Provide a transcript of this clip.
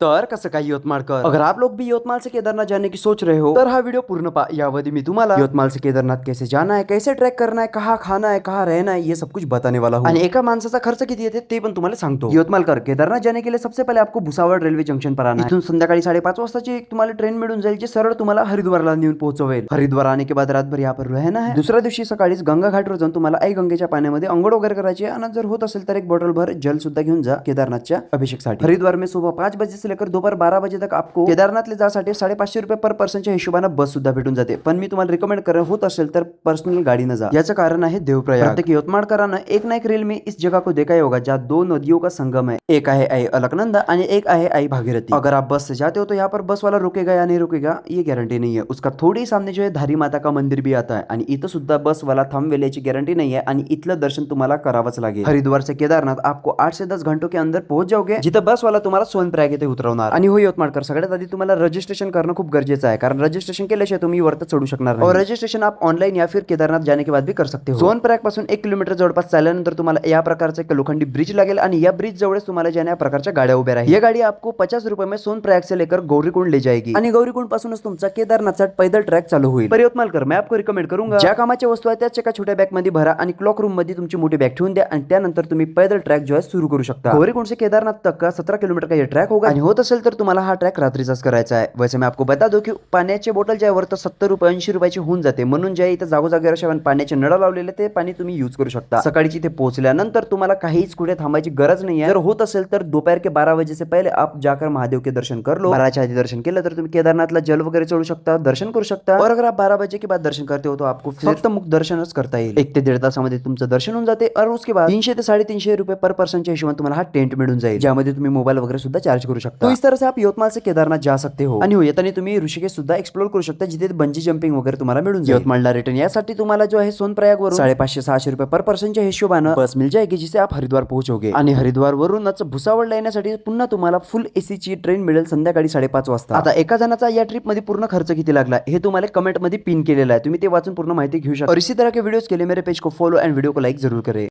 तर कसं काय यवतमाळकर अगर आप लोग भी यवतमाल से केदारनाथ जाने की सोच रहे हो तर हा व्हिडिओ पूर्ण पा. यावधी मी तुम्हाला यवतमाल से केदारनाथ कैसे जाना है कैसे ट्रैक करना है कहाँ खाना है कहाँ रहना है ये सब कुछ बताने वाला हूँ. आणि एका माणसाचा खर्च किती येते ते पण तुम्हाला सांगतो. यवतमालकर केदारनाथ जाने के लिए सबसे पहले आपको भुसावळ रेल्वे जंक्शन पर आना. इथून संध्याकाळी साडेपाच वाजताची एक तुम्हाला ट्रेन मिळून जाईल जी सरळ तुम्हाला हरिद्वारला नेऊन पोहोचवेल. हरिद्वार आने के बाद रातभर यहाँ पर रहना है. दुसऱ्या दिवशी सकाळीच गंगा घाटवर जाऊन तुम्हाला आई गंगेच्या पाण्यामध्ये अंघोळ वगैरे करायची. आणि जर होत असेल तर एक बॉटल भर जल सुद्धा घेऊन जा केदारनाथच्या अभिषेकसाठी. हरिद्वार में सुबह पाच बजे से लेकर दोपहर बारा बजे तक आपको केदारनाथला जासाठी साडेपाचशे रुपये पर पर्सनच्या हिशोबाने बस सुद्धा भेटून जाते. पण मी तुम्हाला रिकमेंड कर होत असेल तर पर्सनल गाडीनं जा. याचं कारण आहे देवप्रयाग. यवतमाळकरांना एक ना एक रेल में इस जगह को देखा ही होगा जहाँ दो नदियों का संगम है एक आहे आई अलकनंदा आणि एक आहे आई भागीरथी. अगर आप बस से जाते हो तो यहाँ पर बस वाला रुकेगा या नहीं रुकेगा ये गारंटी नहीं है. उसका थोड़ी सामने जो है धारी माता का मंदिर भी आता है आणि इथं सुद्धा बस वाला थांबवेल याची गॅरंटी नहीं है आणि इथलं दर्शन तुम्हाला करावंच लागेल. हरिद्वार से केदारनाथ आपको आठ से दस घंटों के अंदर पहुंच जाओगे. जिथं बस वाला तुम्हाला सोनप्रयाग येथे उतरवणार. आणि हो यवतमाळकर सगळ्यात आधी तुम्हाला रजिस्ट्रेशन करणं खूप गरजेचं आहे. कारण रजिस्ट्रेशन केल्याशिवाय तुम्ही वरत चढू शकणार नाही. और रजिस्ट्रेशन आप ऑनलाइन या फिर केदारनाथ जाने के बाद भी कर सकते हो. सोनप्रयागपासून एक किलोमीटर जवळपास चालल्यानंतर तुम्हाला या प्रकारचं एक लोखंडी ब्रिज लागेल आणि या ब्रिज जवळच तुम्हाला ज्या या प्रकारच्या गाड्या उभ्या राहील. ये गाडी आपको पचास रुपये में सोनप्रयाग से लेकर गौरीकुंड ले जाएगी. आणि गौरीकुंड पासूनच तुमचा केदारनाथचा पैदल ट्रॅक चालू होईल. पर यवतमाळकर मैं आपको रिकमेंड करूंगा. ज्या कामाच्या वस्तू आहेत त्याच एका छोट्या बॅगमध्ये भरा आणि क्लॉक रूममध्ये तुमची मोठी बॅग ठेवून द्या आणि त्यानंतर तुम्ही पैदल ट्रॅक जो आहे सुरू करू शकता. गौरीकुंड से केदारनाथ तक का सतरा किलोमीटर का ये ट्रॅक होगा? आणि होत असेल तर तुम्हाला हा ट्रॅक रात्रीचाच करायचा आहे. वैसे मैं आपको बता दो की पाण्याचे बॉटल ज्या वर तर सत्तर रुपये ऐंशी रुपयाची होऊन जाते. म्हणून ज्या इथं जागोजागेवर अशा पाण्याचे नळ लावलेले ते पाणी तुम्ही यूज करू शकता. सकाळची इथे पोहोचल्यानंतर तुम्हाला काहीच कुठे थांबायची गरज नाही आहे. जर होत असेल तर दोपहर के बारा से पहले आप जाकर महादेव के दर्शन कर लो. बाराच्या आधी दर्शन केलं तर तुम्ही केदारनाथला जल वगैरे चढू शकता दर्शन करू शकता. और अगर आप बारा बजे के बाद दर्शन करते हो तो आपको फक्त मुख दर्शनच करता येईल. एक ते दीड तासामध्ये तुमचं दर्शन होऊन जाते और उसके बाद तीनशे ते साडेतीनशे रुपये पर पर्सनच्या हिशोबाने तुम्हाला हा टेंट मिळून जाईल. ज्यामध्ये तुम्ही मोबाईल वगैरे सुद्धा चार्ज करू शकता. तो इस तरह से आप यवतमाळ से केदारनाथ जा सकते हो. आणि हो येताना तुम्ही ऋषिकेश सुद्धा एक्सप्लोर करू शकता जिथे बंजी जम्पिंग वगैरे तुम्हाला मिळून जाईल. यवतमाळला रिटर्न यासाठी तुम्हाला जो आहे सोनप्रयाग वरून साडेपाचशे सहाशे रुपये पर पर्सनच्या हिशोबानं बस मिल जाएगी जिसे आप हरिद्वार पोहोचोगे. आणि हरिद्वार वरूनच भुसावळला येण्यासाठी पुन्हा तुम्हाला फुल एसी ची ट्रेन मिळेल संध्याकाळी साडेपाच वाजता. आता एका जणाचा या ट्रिपमध्ये पूर्ण खर्च किती लागला हे तुम्हाला कमेंटमध्ये पिन केलेला आहे. तुम्ही ते वाचून पूर्ण माहिती घेऊ शकता. और इसी तरह के वीडियोस के लिए मेरे पेज को फॉलो एंड वीडियो को लाइक जरूर करें.